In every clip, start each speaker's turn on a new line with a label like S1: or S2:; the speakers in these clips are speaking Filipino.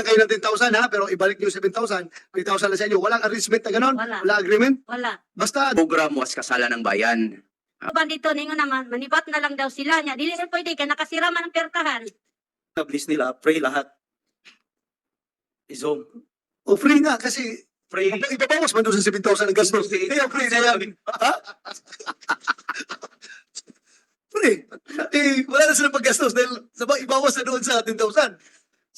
S1: bibigyan kayo ng 10,000 ha, pero ibalik niyo 7,000, 3,000 lang sa inyo. Walang arrangement na gano'n?
S2: Wala.
S1: Wala agreement?
S2: Wala.
S1: Basta,
S3: program was kasalan ng bayan.
S2: Ba dito ningo naman, manibat na lang daw sila niya. Dili na pwede kay nakasira man ang pertahan.
S4: Please nila, pray lahat. I-zoom.
S1: o free nga kasi
S4: Pray.
S1: ibabawas man doon sa 7,000 ang gastos. Kaya free na yan. Ha? free. Eh, wala na silang paggastos dahil sabang ibawas na doon sa 10,000.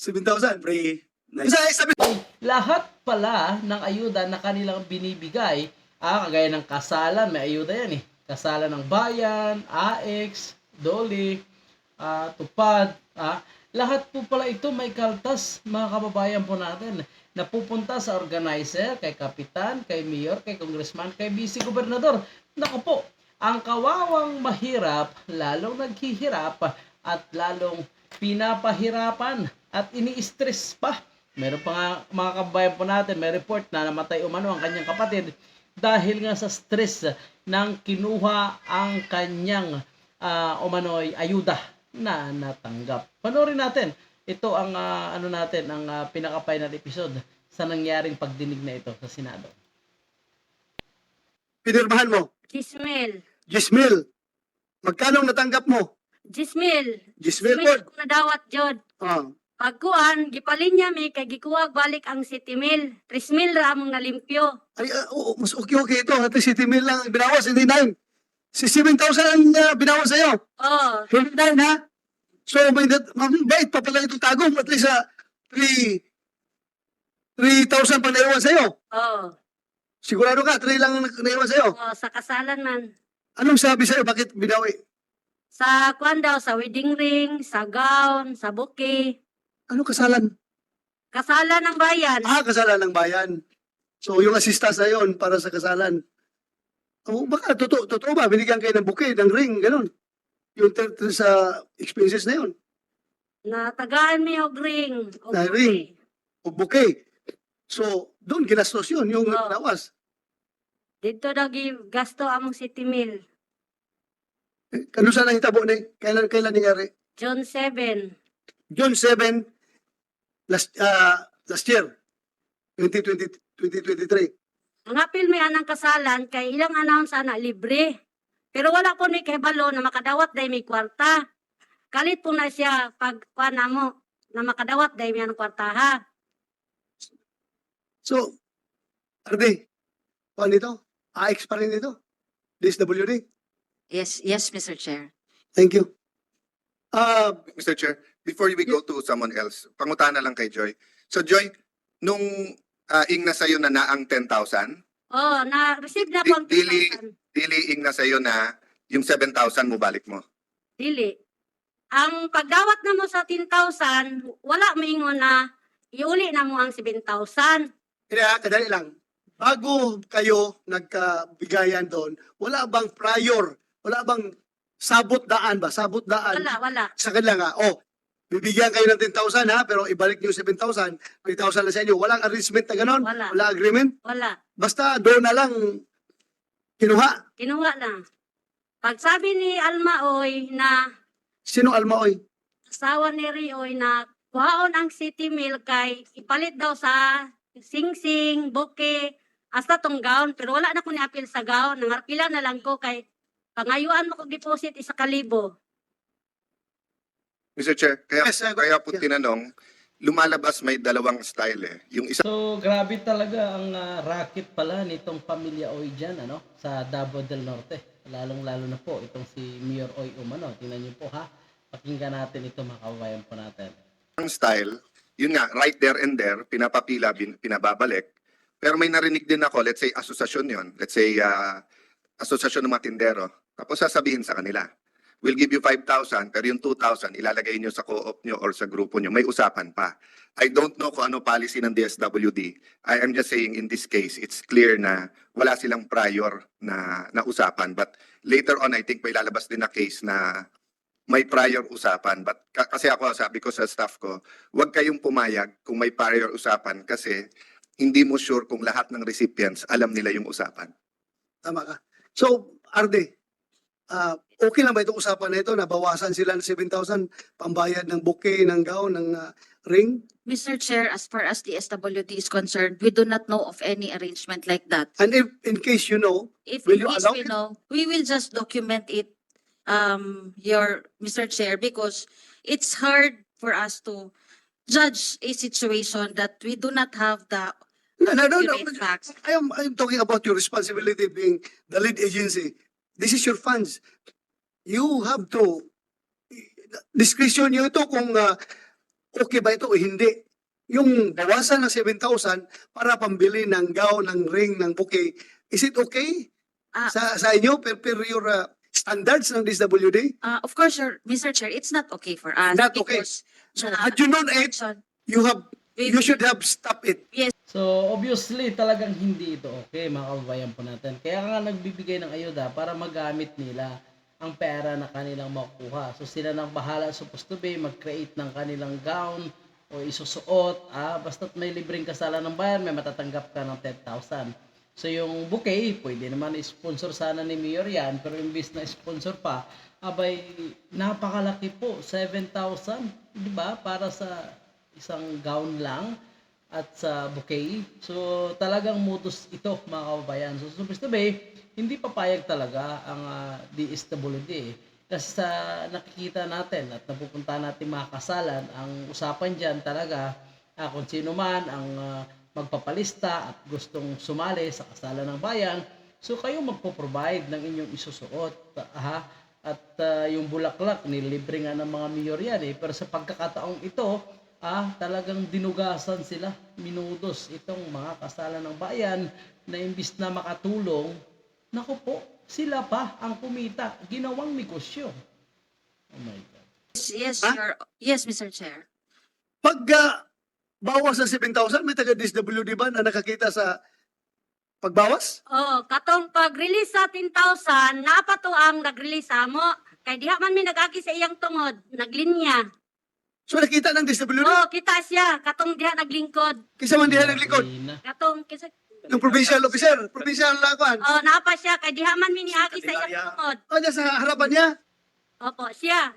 S1: 7,000.
S4: Pray. na-
S1: Kasi ay sabi,
S5: lahat pala ng ayuda na kanilang binibigay, ah, kagaya ng kasalan, may ayuda yan eh. Kasalan ng bayan, AX, DOLI, ah, tupad, ah, lahat po pala ito may kaltas, mga kababayan po natin, na pupunta sa organizer, kay kapitan, kay mayor, kay congressman, kay vice gobernador. Naku po, ang kawawang mahirap, lalong naghihirap, at lalong pinapahirapan at ini-stress pa. Meron pa nga mga kababayan po natin, may report na namatay umano ang kanyang kapatid dahil nga sa stress ng kinuha ang kanyang ah, umano'y ayuda na natanggap. Panoorin natin. Ito ang ah, ano natin, ang ah, pinaka-final episode sa nangyaring pagdinig na ito sa Senado.
S1: pinirmahan mo,
S2: Gismel.
S1: Gismil. Magkano ang natanggap mo?
S2: Gismel.
S1: Gismil po.
S2: Gismel kung nadawat jod.
S1: Ah.
S2: Pagkuan, gipalin niya may kay gikuwag balik ang 7,000. 3,000 ra among nalimpyo.
S1: Ay, ah, oo, mas okay-okay ito. At least 70 mil lang ang binawas, hindi 9. Si 7,000 ang uh, binawas sa'yo.
S2: Oh,
S1: Hindi 9 ha? So, may dat- mabait pa pala itong tagong. At least sa 3 3,000 pang naiwan sa'yo.
S2: oh.
S1: Sigurado ka, 3 lang ang naiwan sa'yo.
S2: Oh, sa kasalan man.
S1: Anong sabi sa'yo? Bakit binawi?
S2: Sa kwan daw, sa wedding ring, sa gown, sa bouquet.
S1: Ano kasalan?
S2: Kasalan ng bayan.
S1: Ah, kasalan ng bayan. So, yung assistance na yun para sa kasalan. Oh, baka, totoo, totoo ba? Binigyan kayo ng bouquet, ng ring, ganun. Yung ter- ter- sa expenses na yun.
S2: Natagaan mi og ring. og
S1: Na
S2: bouquet.
S1: ring. O bouquet. So, doon ginastos yun, yung
S2: Oo.
S1: nawas.
S2: Dito gi gasto among 7,000.
S1: Eh, Ano saan ang hitabo ni? Kailan, kailan nangyari?
S2: June 7.
S1: June 7, last, ah, last year. 2020, 2023.
S2: Ang apil may anang kasalan kay ilang announce ana libre. Pero wala po ni kay balo na makadawat day may kwarta. Kalit po na siya pag kuana mo na makadawat day may anong kwarta ha.
S1: So, Arde, paano ito? AX pa rin ito? DSWD?
S6: Yes, yes, Mr. Chair.
S1: Thank you. Ah,
S7: Mr. Chair, before we go to someone else, pangutan na lang kay Joy. So Joy, nung uh, ing na sa'yo na na ang 10,000,
S2: Oh, na receive na
S7: Di-
S2: po ang
S7: dili-
S2: 10,000.
S7: dili ing na sa'yo na yung 7,000 mo balik mo.
S2: Dili. Ang pagdawat na mo sa 10,000, wala maingon na iuli na mo ang 7,000.
S1: kaya kadali lang. Bago kayo nagkabigayan doon, wala bang prior? Wala bang sabot daan ba? Sabot daan?
S2: Wala, wala.
S1: Sa kanila nga, oh, bibigyan kayo ng 10,000 ha, pero ibalik niyo 7,000, 3,000 lang sa inyo. Walang arrangement na gano'n?
S2: Wala.
S1: Wala agreement?
S2: Wala.
S1: Basta doon na lang kinuha.
S2: Kinuha na. Pag sabi ni Almaoy na
S1: Sino Almaoy?
S2: asawa ni Rioy na kuhaon ang city mill kay ipalit daw sa sing-sing, buke, hasta tong gown. Pero wala na ko ni-appeal sa gown. Nangarpila na lang ko kay pangayuan mo kog deposit isa kalibo.
S7: Mr. Chair, kaya,
S1: Yes, uh,
S7: kaya po
S1: yeah.
S7: tinanong, lumalabas may dalawang style eh. Yung isa
S5: So, grabe talaga ang ah, racket pala nitong pamilya Oy dyan, ano, sa Davao del Norte. Lalong-lalo na po itong si Mayor Oy Umano. Tingnan niyo po ha. Pakinggan natin ito mga kababayan po natin.
S7: style, yun nga, right there and there, pinapapila, bin, pinababalik. Pero may narinig din ako, let's say, asosasyon yon Let's say, uh, asosasyon ng mga tindero. Tapos sasabihin sa kanila, we'll give you 5,000, pero yung 2,000, ilalagay nyo sa co-op nyo or sa grupo nyo. May usapan pa. I don't know kung ano policy ng DSWD. I am just saying in this case, it's clear na wala silang prior na, na usapan. But later on, I think may lalabas din na case na may prior usapan. But ka- kasi ako, sabi ko sa staff ko, huwag kayong pumayag kung may prior usapan kasi hindi mo sure kung lahat ng recipients alam nila yung usapan.
S1: Tama ka. So, Arde, ah, okay lang ba itong usapan na ito na bawasan sila ng 7,000 pambayad ng bouquet, ng gown, ng ah, ring?
S6: Mr. Chair, as far as the SWD is concerned, we do not know of any arrangement like that.
S1: And if, in case you know,
S6: If
S1: Will
S6: in
S1: you
S6: case
S1: allow
S6: we
S1: it?
S6: know, we will just document it, um, your, Mr. Chair, because it's hard for us to judge a situation that we do not have the
S1: no, no, no, no.
S6: accurate facts.
S1: I am, I am talking about your responsibility being the lead agency. This is your funds. You have to, discretion nyo ito kung ah, okay ba ito o hindi. Yung bawasan ng 7,000 para pambili ng gown, ng ring, ng bouquet, is it okay
S6: Ah.
S1: sa, sa inyo per, per your ah, standards ng DSWD?
S6: Uh, of course, your, Mr. Chair, it's not okay for us.
S1: Not okay.
S6: because
S1: So
S6: the
S1: had you known it, you have, you should have stopped it.
S5: So, obviously, talagang hindi ito okay, mga kababayan po natin. Kaya nga nagbibigay ng ayuda para magamit nila ang pera na kanilang makukuha. So, sila nang bahala supposed to be, mag-create ng kanilang gown o isusuot. Ah, basta't may libreng kasalan ng bayan, may matatanggap ka ng 10,000. So, yung bouquet, pwede naman sponsor sana ni Mayor yan, pero imbis na sponsor pa, abay, napakalaki po, 7,000, di ba? Para sa isang gown lang at sa bouquet. So talagang modus ito mga kababayan. So to be, hindi papayag talaga ang ah, DSWD eh. Kasi sa nakikita natin at napupunta natin mga kasalan, ang usapan dyan talaga ah, kung sino man ang ah, magpapalista at gustong sumali sa kasalan ng bayan, so kayo magpo-provide ng inyong isusuot. Ha? At ah, yung bulaklak, nilibre nga ng mga mayor yan eh. Pero sa pagkakataong ito, ah, talagang dinugasan sila, minudos itong mga kasalan ng bayan na imbis na makatulong, naku po, sila pa ang kumita, ginawang negosyo. Oh my God.
S6: Yes,
S1: Ha?
S6: your, yes, Mr. Chair.
S1: Pag ah, bawas ng 7,000, may taga-DSWD ba na nakakita sa pagbawas?
S2: Oh, katong pag-release sa 10,000, napato ang nag-release amo. Kay diha man mi nag-agi sa iyang tungod, naglinya.
S1: So nakita ng DSWD?
S2: Oh, kita siya, katong diha naglingkod.
S1: Kisa man diha naglikod?
S5: Grabe na.
S2: Katong kisa
S1: Yung provincial officer, provincial lakuan.
S2: Oh, napa siya kay diha man mi niagi sa iyang tungod.
S1: O, niya sa harapan niya.
S2: Opo, siya.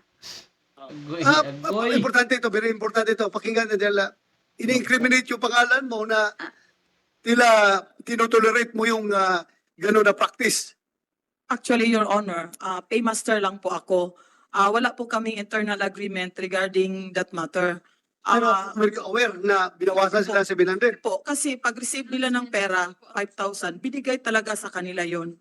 S5: Agoy,
S1: Ah,
S5: agoy.
S1: importante ito, very importante ito. Pakinggan na dila. Ini-incriminate yung pangalan mo na tila tinotolerate mo yung uh, gano'n na practice.
S8: Actually, Your Honor, uh, paymaster lang po ako. Ah, wala po kaming internal agreement regarding that matter.
S1: Pero
S8: Ah,
S1: were you aware na binawasan sila ng 700?
S8: po, kasi pag-receive nila ng pera, 5,000, binigay talaga sa kanila yon.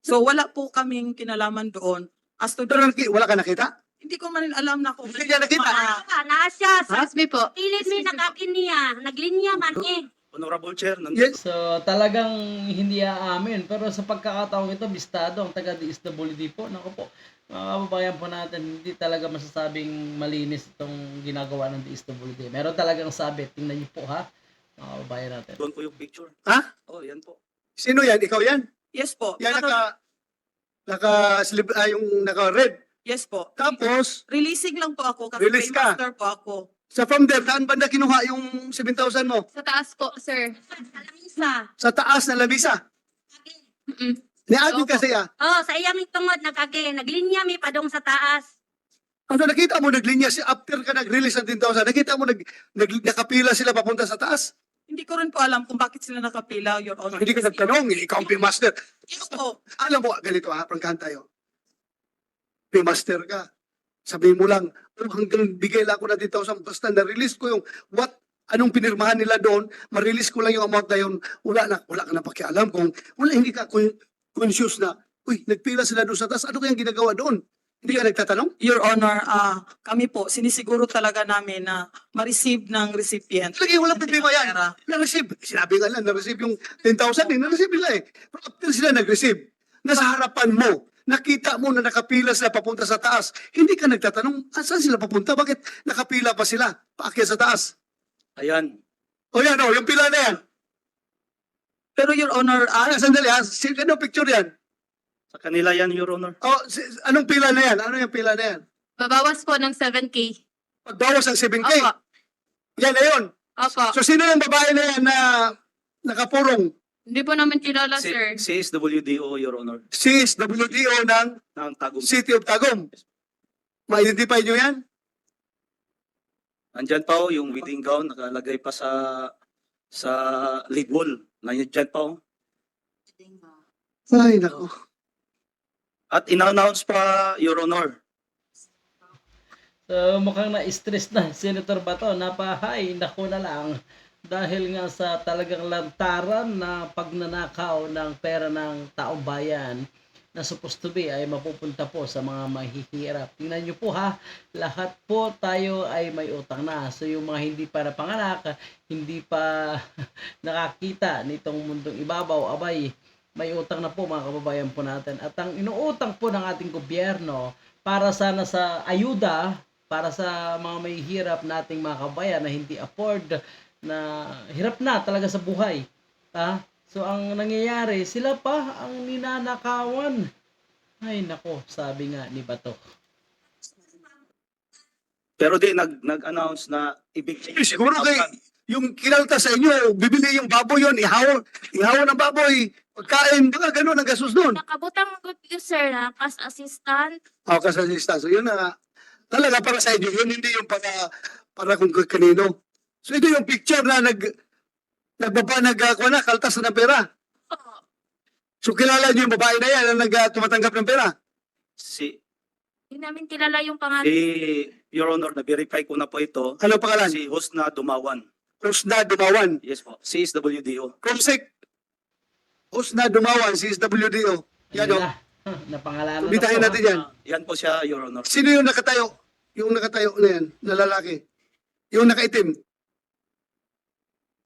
S8: So wala po kaming kinalaman doon. As to
S1: Pero naki- wala ka nakita?
S8: hindi ko man alam na kung
S1: Hindi niya nakita.
S2: Ah, naa siya sa
S6: me po.
S2: pilit mi nag-agi niya, naglinya man ni.
S4: Honorable Chair, nandun
S1: Yes.
S5: So talagang hindi aamin. Pero sa pagkakataong ito, bistado ang taga DSWD po. Naku po, mga kababayan po natin, hindi talaga masasabing malinis itong ginagawa ng DSWD. Meron talagang sabi. Tingnan niyo po ha, mga kababayan natin.
S4: doon po yung picture.
S1: Ha?
S4: Oh, yan po.
S1: Sino yan? Ikaw yan?
S8: Yes po.
S1: Yan naka, naka, slip, ah, yung naka-red.
S8: yes po.
S1: Tapos,
S8: Releasing lang po ako kasi
S1: Release ka?
S8: paymaster po ako.
S1: sa from there, saan banda kinuha yung 7,000 mo?
S6: Sa taas po, sir.
S2: Sa
S1: Sa taas ng labisa.
S6: Mm-mm.
S1: Niagin
S6: Opo.
S1: kasi ah.
S2: Oh, sa iyang tungod nag-agi, naglinya mi padong sa taas.
S1: Ano nakita mo naglinya si after ka nag-release ng 10,000, nakita mo nag, nag nakapila sila papunta sa taas?
S8: Hindi ko rin po alam kung bakit sila nakapila, Your Honor.
S1: Hindi ka nagtanong, eh, ikaw ang paymaster.
S8: Yes po.
S1: Alam mo, ganito ha, prangkahan tayo. Paymaster ka. Sabihin mo lang, oh, hanggang bigay lang ako na 10,000, basta na-release ko yung what, anong pinirmahan nila doon, ma-release ko lang yung amount na yun, wala na, wala ka na pakialam kung, wala, hindi ka con- conscious na, uy, nagpila sila doon sa taas, ano kayang ginagawa doon? Hindi ka nagtatanong?
S8: Your Honor, ah kami po, sinisiguro talaga namin na ma-receive ng recipient.
S1: Lagi, walang problema yan.
S8: Pera.
S1: Na-receive. Sinabi nga lang, na-receive yung 10,000 eh. Na-receive nila eh. Pero after sila nag-receive, nasa harapan mo, nakita mo na nakapila sila papunta sa taas. Hindi ka nagtatanong, "Ah, saan sila papunta? Bakit nakapila pa sila? Paakyat sa taas.
S4: Ayan.
S1: O yan o, yung pila na yan.
S8: Pero Your Honor, ah,
S1: Ah, sandali ha, si, ano picture yan?
S4: Sa kanila yan, Your Honor.
S1: O, si, anong pila na yan? Ano yung pila na yan?
S6: Babawas po ng 7K.
S1: Pagbawas ang 7K.
S6: Opo.
S1: Yan na yun.
S6: Opo.
S1: So sino yung babae na yan na nakapurong?
S6: Hindi po namin kilala,
S4: C-
S6: sir.
S4: CSWDO, Your Honor.
S1: Si WDO ng
S4: Ng um, Tagum.
S1: City of Tagum. Ma-identify nyo yan?
S4: Andyan pa oh, yung wedding gown, nakalagay pa sa sa lead wall. Pa oh.
S1: Ay, nako.
S4: At in-announce pa, Your Honor.
S5: So mukhang na-stress na Senator Bato. Napahay, naku na lang. Dahil nga sa talagang lantaran na pagnanakaw ng pera ng taong bayan na supposed to be ay mapupunta po sa mga mahihirap. Tingnan nyo po ha, lahat po tayo ay may utang na. So yung mga hindi pa napanganak, hindi pa nakakita nitong mundong ibabaw, abay, may utang na po mga kababayan po natin. At ang inuutang po ng ating gobyerno para sana sa ayuda para sa mga may hirap nating mga kabayan na hindi afford na hirap na talaga sa buhay. Ha? So ang nangyayari, sila pa ang ninanakawan. Ay nako, sabi nga ni Bato.
S4: Pero di nag nag-announce na ibigay
S1: Eh, siguro kay yung kinalta sa inyo, bibili yung baboy yon, ihaw, ihaw ng baboy, pagkain, baka gano'n ang gastos doon.
S9: Nakabutang good you, sir, na as assistant.
S1: O, kas assistance. So, yun na nga. Talaga para sa inyo, yun hindi yung para, para kung kanino. So, ito yung picture na nag, nagbaba, nag, uh, na, kaltas na ng pera. So, kilala niyo yung babae na yan na nag, uh, tumatanggap ng pera.
S4: si
S9: Hindi namin kilala yung pangalan.
S4: si Your Honor, na-verify ko na po ito.
S1: Ano pangalan?
S4: Si Husna Dumawan.
S1: Husna Dumawan.
S4: Yes po. CSWDO.
S1: Kumsik. Husna Dumawan, CSWDO. Yan o.
S5: Na. Napangalanan na
S1: Bitahin
S5: po,
S1: natin yan.
S4: Ah, yan po siya, Your Honor.
S1: Sino yung nakatayo? Yung nakatayo na yan, na lalaki. Yung nakaitim.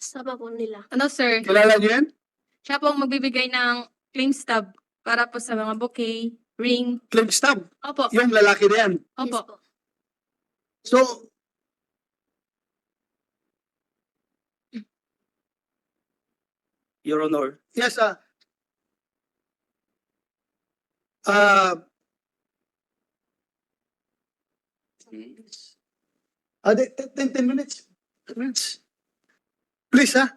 S9: Sama po nila.
S10: Ano sir,
S1: Kilala niyo yan?
S10: siya po ang magbibigay ng claim stub para po sa mga bouquet, ring.
S1: Claim stab.
S10: Opo,
S1: Yung lalaki na yan.
S9: Yes
S10: opo.
S9: po.
S1: So,
S4: Your Honor.
S1: yes, ah. Ah, ah, ten, ten, ten minutes. Ten minutes. Please, ah.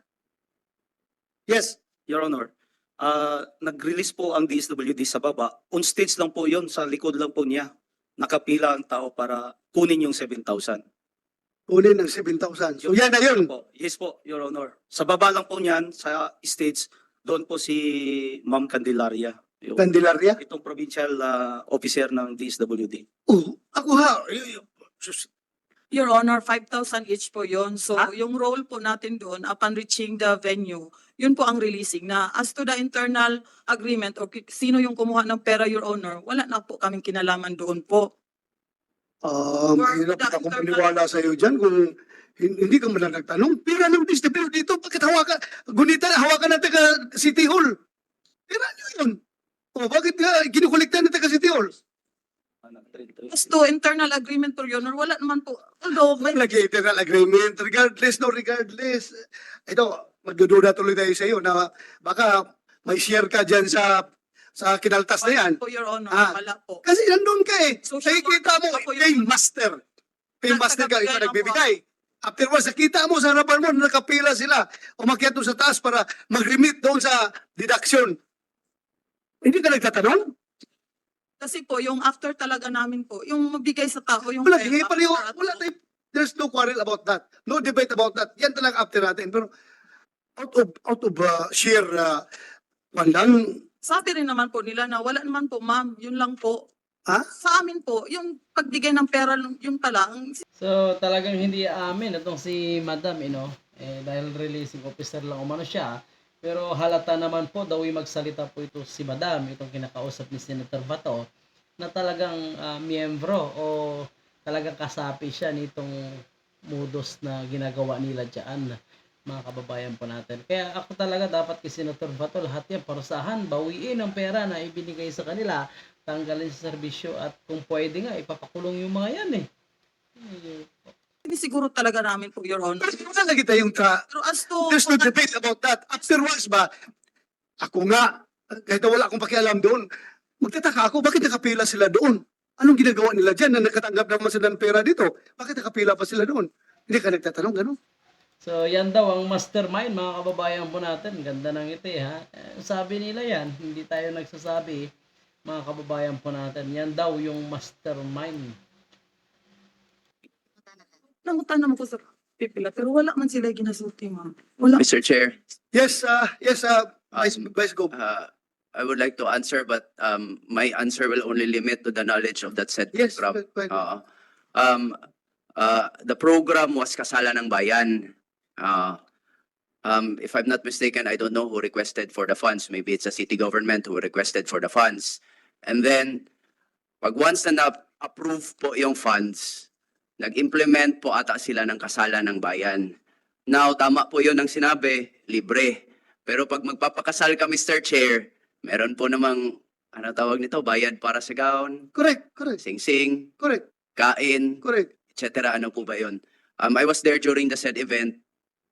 S1: Yes.
S4: Your Honor, ah nag-release po ang DSWD sa baba. On stage lang po yon sa likod lang po niya. Nakapila ang tao para kunin yung 7,000.
S1: Kunin ng 7,000. So, yan na yun.
S4: Po. Yes po, Your Honor. Sa baba lang po niyan, sa stage, doon po si Ma'am Candelaria. Yung,
S1: Candelaria.
S4: itong provincial ah, officer ng DSWD.
S1: Oh, ako ha.
S8: Your Honor, 5,000 each po yon. So
S1: Ah?
S8: yung role po natin doon upon reaching the venue, yun po ang releasing na as to the internal agreement o ki- sino yung kumuha ng pera, Your Honor, wala na po kaming kinalaman doon po. Or
S1: mahirap
S8: the
S1: akong
S8: internal-
S1: maniwala sa iyo dyan kung hin- hindi ka man nagtanong. Pira ng distributor dito, bakit hawakan? Gunita, hawakan ng taga City Hall. Pira niyo yun. O, bakit nga kinukulikta ng taga City Hall?
S8: As to internal agreement po, Your Honor, wala naman po. Although, may
S1: nag-internal agreement, regardless, no regardless. Ito, magdududa tuloy tayo sa iyo na baka may share ka dyan sa sa kinaltas na yan.
S8: po, Your Honor,
S1: Ah.
S8: wala po.
S1: Kasi nandun ka eh.
S8: So,
S1: Nakikita mo,
S8: ako yun.
S1: paymaster. Paymaster ka, ikaw nagbibigay. Afterwards, nakita mo sa harapan mo, nakapila sila. Umakyat doon sa taas para mag-remit doon sa deduction. Hindi ka nagtatanong?
S8: Kasi po, yung after talaga namin po, yung mabigay sa tao, yung
S1: Wala,
S8: pera,
S1: hindi pareho.
S8: para-
S1: Wala tayo. There's no quarrel about that. No debate about that. Yan talaga after natin. Pero out of, out of uh, sheer uh, pandang,
S8: Sabi rin naman po nila na wala naman po, ma'am, yun lang po.
S1: Ha?
S8: Sa amin po, yung pagbigay ng pera, yung pala, ang
S5: So talagang hindi amin itong si Madam, you know, eh, dahil releasing officer lang umano siya. Pero halata naman po daw magsalita po ito si Madam, itong kinakausap ni Senator Bato, na talagang ah, miyembro o talagang kasapi siya nitong modus na ginagawa nila dyan mga kababayan po natin. Kaya ako talaga dapat kay Senator Bato lahat yan parusahan, bawiin ang pera na ibinigay sa kanila, tanggalin sa serbisyo at kung pwede nga ipapakulong yung mga yan eh.
S8: Hindi siguro talaga namin po, Your Honor.
S1: pero wala lagi tayong tra-
S8: Pero as to,
S1: There's no debate about that. Afterwards ba, ako nga, kahit na wala akong pakialam doon, magtataka ako, bakit nakapila sila doon? Anong ginagawa nila dyan na nakatanggap naman sila ng pera dito? Bakit nakapila pa sila doon? Hindi ka nagtatanong, gano'n?
S5: So, yan daw ang mastermind, mga kababayan po natin. Ganda ng ngiti, ha? Eh, sabi nila yan, hindi tayo nagsasabi, mga kababayan po natin. Yan daw yung mastermind.
S8: Nangutan naman ko sa pipila, pero wala man sila ginasulti, ma'am. Wala.
S3: Mr. Chair,
S1: Yes, uh, yes, uh, Vice, Vice Go.
S3: uh, I would like to answer but um, my answer will only limit to the knowledge of that said
S1: Yes,
S3: program.
S1: pwede.
S3: Oo. um, uh, the program was Kasala ng Bayan. Uh, um, if I'm not mistaken, I don't know who requested for the funds. Maybe it's a city government who requested for the funds. And then, pag once na na-approve po yung funds, nag-implement po ata sila ng Kasala ng Bayan. Now, tama po yun ang sinabi, libre. Pero pag magpapakasal ka, Mr. Chair, meron po namang, ano tawag nito, bayad para sa gown,
S1: Correct, correct,
S3: sing-sing,
S1: correct,
S3: kain,
S1: correct.
S3: etc. Ano po ba yun? Um, I was there during the said event.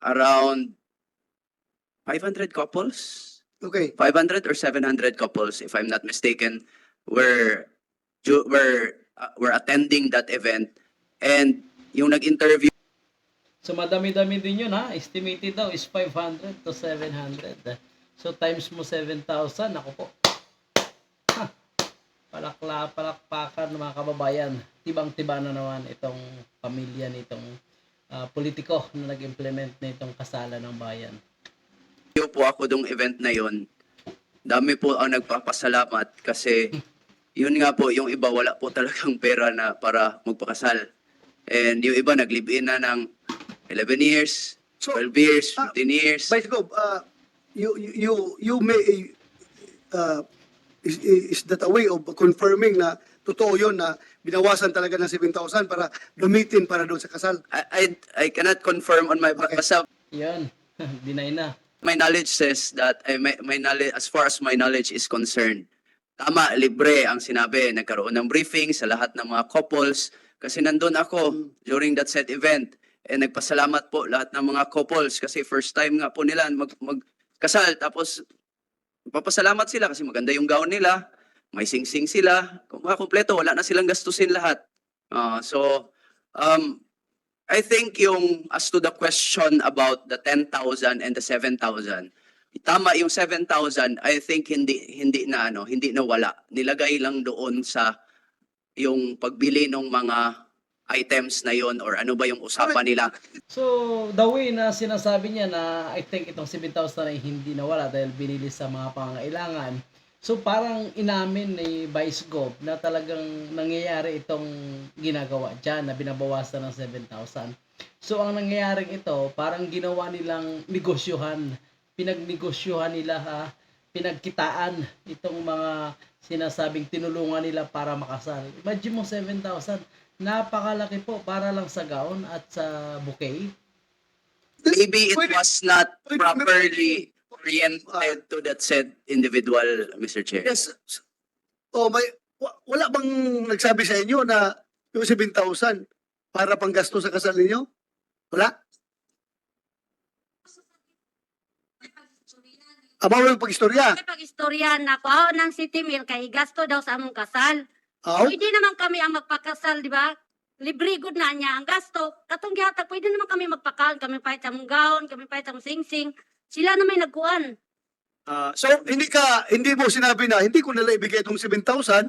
S3: Around 500 couples?
S1: Okay.
S3: 500 or 700 couples, if I'm not mistaken, were, were, uh, were attending that event. And yung nag-interview
S5: So madami-dami din yun ha. Estimated daw is 500 to 700. So times mo 7,000, ako po. Ha. Palakla, palakpakan ng mga kababayan. Tibang-tiba na naman itong pamilya nitong ah, politiko na nag-implement na itong kasalan ng bayan.
S3: po ako dong event na yon. Dami po ang nagpapasalamat kasi yun nga po, yung iba wala po talagang pera na para magpakasal. And yung iba nag-live-in na ng 11 years,
S1: So,
S3: 12 years,
S1: ah,
S3: 15 years.
S1: Vice Go, uh, you, you, you, you may, uh, is, is that a way of confirming na totoo yun na binawasan talaga ng 7,000 para gamitin para doon sa kasal?
S3: I, I, I cannot confirm on my,
S1: Okay.
S3: basta
S5: Yan, deny na.
S3: my knowledge says that, eh, my, my knowledge, as far as my knowledge is concerned, tama, libre ang sinabi. Nagkaroon ng briefing sa lahat ng mga couples kasi nandun ako during that said event. And nagpasalamat po lahat ng mga couples kasi first time nga po nila mag, magkasal. Tapos, papasalamat sila kasi maganda yung gown nila, may sing-sing sila, kung kompleto, wala na silang gastusin lahat. Ah, so, um, I think yung as to the question about the 10,000 and the 7,000, tama yung 7,000, I think hindi hindi na ano, hindi na wala. Nilagay lang doon sa yung pagbili ng mga items na yon or ano ba yung usapan nila.
S5: So, the way na sinasabi niya na I think itong 7,000 ay hindi nawala dahil binili sa mga pangailangan. So, parang inamin ni Vice Gov na talagang nangyayari itong ginagawa dyan na binabawasan ng 7,000. So, ang nangyayaring ito, parang ginawa nilang negosyohan. Pinagnegosyohan nila ha, pinagkitaan itong mga sinasabing tinulungan nila para makasal. Imagine mo 7,000 napakalaki po para lang sa gown at sa bouquet.
S3: Maybe it
S1: Pwede-
S3: was not
S1: pwede-
S3: properly oriented to that said individual, Mr. Chair.
S1: Yes. Oh, may, wa- wala bang nagsabi sa inyo na yung 7,000 para pang gasto sa kasal ninyo? Wala? Aba, walang pag-istorya.
S2: May pag-istorya na kuhaon ng City Mill kay gasto daw sa among kasal.
S1: Aw,
S2: Pwede naman kami ang magpakasal, di ba? Libre good na niya ang gasto. Katong gihatag, pwede naman kami magpakal. Kami pahit sa among gown, kami pahit sa among sing-sing. Sila na may nagkuhan.
S1: Ah, so, hindi ka, hindi mo sinabi na, hindi ko nila ibigay itong 7,000,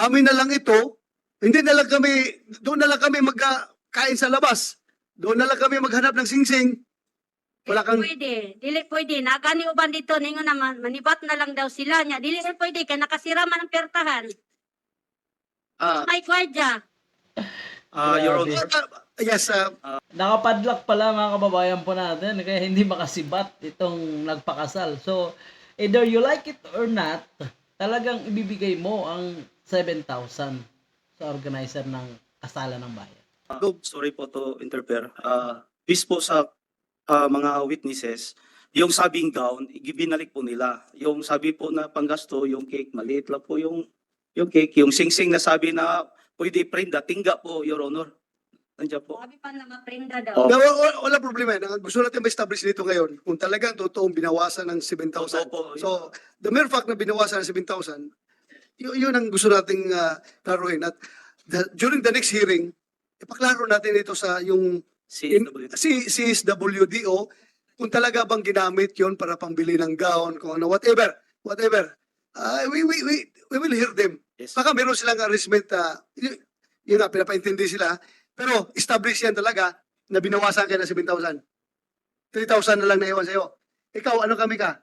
S1: amin na lang ito, hindi na lang kami, doon na lang kami magkain sa labas. Doon na lang kami maghanap ng sing-sing. Wala kang,
S2: Pwede. Dili pwede. Nagani uban dito, ningon naman, manibat na lang daw sila niya. Dili rin pwede, kaya nakasira man ang pertahan.
S3: Ah,
S2: May kwadya.
S4: Ah, Your
S5: Grabe.
S4: Honor,
S1: yes, ah,
S5: Nakapadlock pala mga kababayan po natin kaya hindi makasibat itong nagpakasal. So, either you like it or not, talagang ibibigay mo ang 7,000 sa organizer ng kasalan ng bayan.
S4: sorry po to interfere. Uh, based po sa ah, mga witnesses, yung sabing gown, binalik po nila. Yung sabi po na panggasto, yung cake, maliit lang po yung yung cake. Yung sing-sing na sabi na pwede prenda, tingga po, Your Honor. Nandiyan po.
S2: Sabi pa na maprinda daw.
S4: Oh.
S1: wala, wala, wala problema. Ang Gusto natin ma-establish dito ngayon kung talagang totoong binawasan ng 7,000.
S4: Opo,
S1: So, the mere fact na binawasan ng 7,000, yun, yun ang gusto nating uh, klaruhin. At the- during the next hearing, ipaklaro natin ito sa yung
S4: CSWD.
S1: si CSWDO kung talaga bang ginamit yon para pambili ng gown, kung ano, whatever, whatever. Uh, we, we, we, we will hear them.
S4: Yes.
S1: Baka meron silang arrangement, uh, yun, yun nga, pinapaintindi sila. Pero establish yan talaga na binawasan kayo ng 7,000. 3,000 na lang naiwan sa'yo. Ikaw, ano kami ka?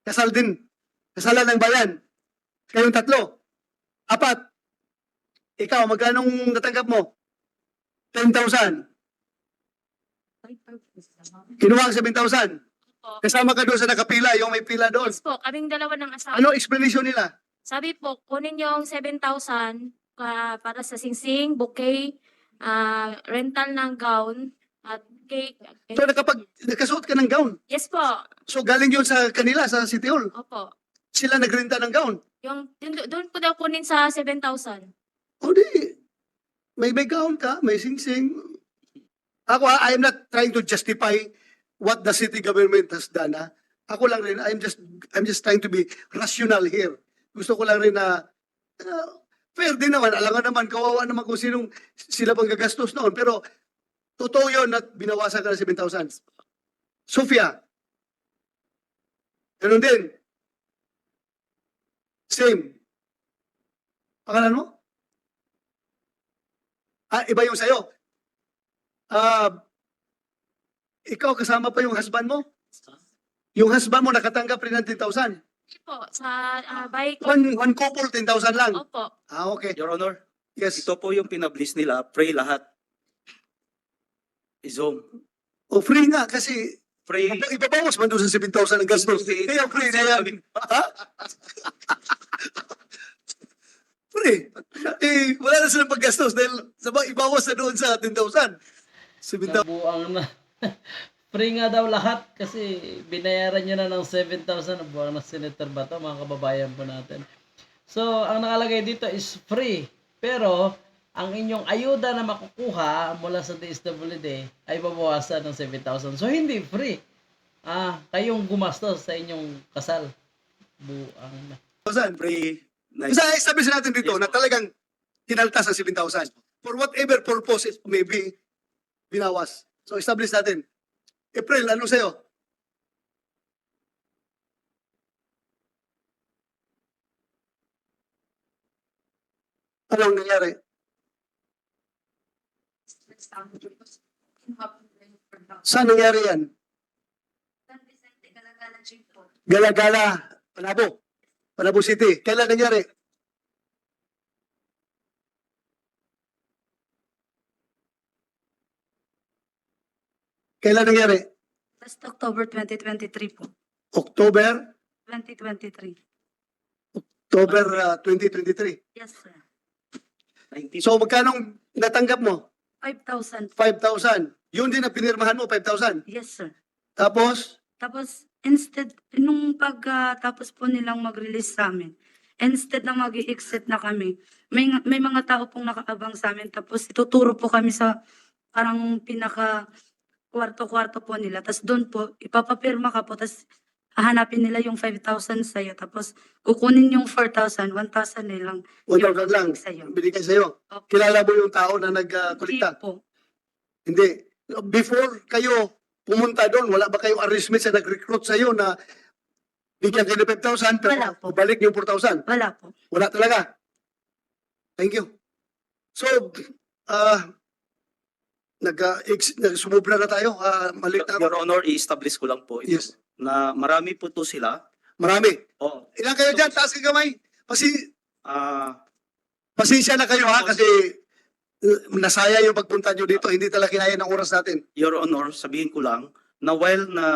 S1: Kasal din. Kasalan ng bayan. Kayong tatlo. Apat. Ikaw, magkanong natanggap mo? 10,000. Kinuha ang 7,000.
S9: Po.
S1: Kasama ka doon sa nakapila, yung may pila doon.
S9: Yes po, kaming dalawa ng asawa.
S1: Ano explanation nila?
S9: Sabi po, kunin yung 7,000 ka para sa singsing, bouquet, ah, rental ng gown, at cake.
S1: So nakapag nakasuot ka ng gown.
S9: Yes po,
S1: So galing yun sa kanila, sa City Hall.
S9: opo.
S1: Sila nagrenta ng gown.
S9: Yung, dun- doon po daw kunin sa 7,000.
S1: O di, may may gown ka, may sing-sing. Ako, ah, I am not trying to justify what the city government has done. Ha? Ako lang rin, I'm just, I'm just trying to be rational here. Gusto ko lang rin na, uh, fair din naman, alam nga naman, kawawa naman kung sinong sila pang gagastos noon. Pero, totoo yun at binawasan ka ng 7,000. Sofia, ganun din. Same. Pangalan mo? Ah, iba yung sa'yo. Ah, ikaw kasama pa yung husband mo? Yung husband mo nakatanggap rin ng 10,000.
S9: Hindi po, sa uh, bike ko.
S1: One, one couple, 10,000 lang.
S9: Opo.
S1: Ah, okay.
S4: Your Honor,
S1: Yes.
S4: ito po yung pinablis nila, pray lahat. I-zoom.
S1: O free nga kasi
S4: Pray.
S1: ibabawas man doon sa 7,000 ang gastos. Kaya free na yan. Ha? free. Eh, wala na silang paggastos dahil sabang ibawas na doon sa 10,000. 7,000.
S5: Nabuang na. Free nga daw lahat kasi binayaran nyo na ng 7,000 nabuang na Senator Bato, mga kababayan po natin. So, ang nakalagay dito is free. Pero, ang inyong ayuda na makukuha mula sa DSWD ay babawasan ng 7,000. So, hindi free. Ah, kayong gumastos sa inyong kasal. Buang na.
S4: Pray. Nice.
S1: Kasi establish natin dito
S4: Yes,
S1: na talagang kinaltas ang 7,000. For whatever purpose it may be, binawas. So establish natin. April, ano sa'yo? Anong nangyari? Saan nangyari yan? Gala-gala, Panabo. Panabo City. Kailan nangyari? Kailan nangyari?
S11: Last October 2023 po.
S1: October,
S11: 2023.
S1: October uh, 2023.
S11: Yes, sir.
S4: 19.
S1: So magkano natanggap mo?
S11: 5,000.
S1: 5,000. Yun din ang pinirmahan mo, 5,000.
S11: Yes, sir.
S1: Tapos,
S11: Tapos, instead, nung pagkatapos po nilang mag-release sa amin, instead na mag exit na kami, may, may mga tao pong nakaabang sa amin, tapos ituturo po kami sa parang pinaka kwarto-kwarto po nila. Tapos doon po, ipapapirma ka po, tapos hahanapin nila yung 5,000 sa'yo, tapos kukunin yung 4,000, 1,000 nilang
S1: 1,000 lang.
S11: sa'yo.
S1: Binigay sa'yo.
S11: Okay.
S1: Kilala mo yung tao na
S11: Hindi
S1: nagkulikta?
S11: po.
S1: Hindi. Before kayo pumunta doon, wala ba kayong arrangement sa nag-recruit sa'yo na bigyan kayo ng 5,000 pero
S11: Wala po.
S1: balik yung 4,000?
S11: Wala po.
S1: Wala talaga. Thank you. So, ah, nag, uh, sumubra na tayo. ah mali na
S4: Your Honor, i-establish ko lang po ito.
S1: Yes.
S4: Na marami po to sila.
S1: Marami.
S4: Oh,
S1: Ilan kayo dyan? Taas ka kamay. Pasi,
S4: ah
S1: pasensya na kayo ha kasi uh, nasaya yung pagpunta nyo dito. Hindi talaga kinaya ng oras natin.
S4: Your Honor, sabihin ko lang na while na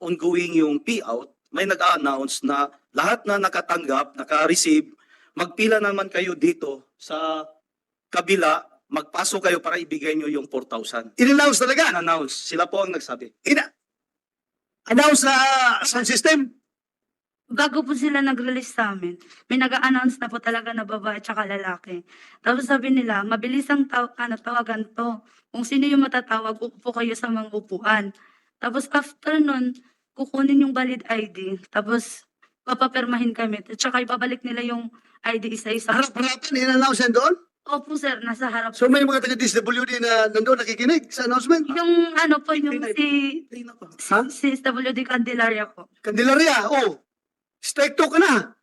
S4: ongoing yung payout, may nag-announce na lahat na nakatanggap, naka-receive, magpila naman kayo dito sa kabila, magpasok kayo para ibigay nyo yung 4,000.
S1: In-announce talaga.
S4: Announce, sila po ang nagsabi.
S1: Ina announce na sound system.
S11: bago po sila nag-release sa amin, may nag-announce na po talaga na babae at saka lalaki. Tapos sabi nila, mabilis ang taw ano, tawagan to. Kung sino yung matatawag, upo kayo sa mga upuan. Tapos after nun, kukunin yung valid ID. Tapos papapermahin kami. At saka ibabalik nila yung ID isa-isa.
S1: Harap-harapan, in-announce yan doon.
S11: Opo sir, nasa harap.
S1: So may mga taga-DSWD na nandun nakikinig sa announcement.
S11: Yung ano po, yung si,
S1: Ha?
S11: si SWD Candelaria po.
S1: Candelaria, oh. Strike two ka na.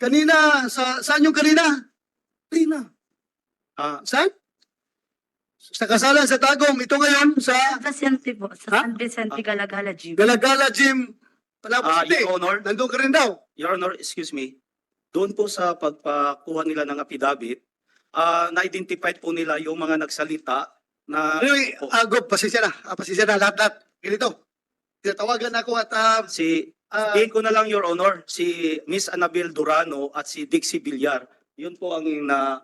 S1: Kanina, sa, saan yung kanina?
S4: Kanina. Ah,
S1: Saan? Sa kasalan sa Tagum, ito ngayon sa
S2: Sa Vicente po, sa? San Vicente Galagala Gym.
S1: Galagala Gym,
S4: Ah,
S1: City.
S4: Your Honor,
S1: Nandun ka rin daw.
S4: Your Honor, excuse me. Doon po sa pagpakuha nila ng affidavit, ah na-identify po nila yung mga nagsalita na
S1: Anyway, uh, Gob, pasensya na. Ah, pasensya na, lahat-lahat. Ganito. Tinatawagan ako at ah,
S4: si
S1: ah,
S4: Sabihin ko na lang, Your Honor, si Miss Annabel Durano at si Dixie Villar. Yun po ang na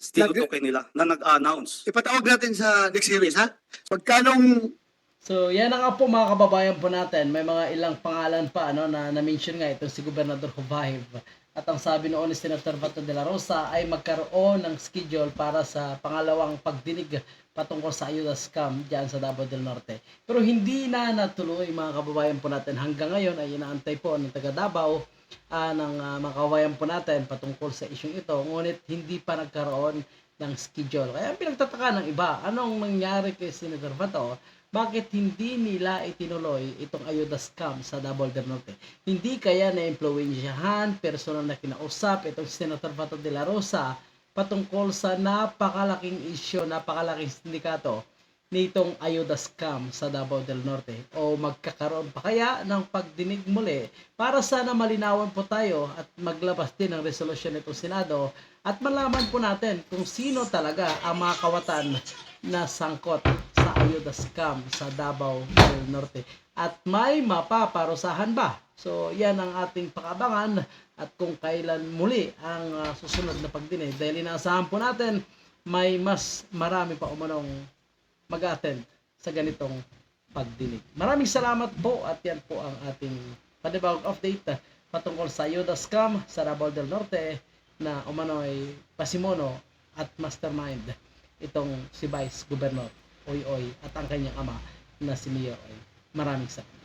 S4: tinutukoy nila na nag-announce.
S1: ipatawag natin sa next hearing, ha? Pagkanong
S5: So, yan na nga po mga kababayan po natin. May mga ilang pangalan pa ano, na na-mention nga itong si Gobernador Hubahib. At ang sabi noon ni Senator Bato de la Rosa ay magkaroon ng schedule para sa pangalawang pagdinig patungkol sa ayuda scam dyan sa Davao del Norte. Pero hindi na natuloy mga kababayan po natin. Hanggang ngayon ay inaantay po ng taga Davao ah, ng ah, mga kababayan po natin patungkol sa isyong ito. Ngunit hindi pa nagkaroon ng schedule. Kaya pinagtataka ng iba, anong nangyari kay Senator Bato? Bakit hindi nila itinuloy itong ayuda scam sa Davao del Norte? Hindi kaya na-impluensyahan, personal na kinausap itong Senator Bato de la Rosa patungkol sa napakalaking isyo, napakalaking sindikato nitong ayuda scam sa Davao del Norte o magkakaroon pa kaya ng pagdinig muli para sana malinawan po tayo at maglabas din ng resolusyon nitong Senado at malaman po natin kung sino talaga ang mga kawatan na sangkot ayuda scam sa Davao del Norte at may mapaparusahan ba? So yan ang ating pakabangan at kung kailan muli ang ah, susunod na pagdinig dahil inaasahan po natin may mas marami pa umanong mag-attend sa ganitong pagdinig. Maraming salamat po at yan po ang ating panibawag update patungkol sa Ayuda Scam sa Davao del Norte na umano'y pasimono at mastermind itong si Vice Governor Oy Oy at ang kanyang ama na si Mayor Oy. Maraming salamat.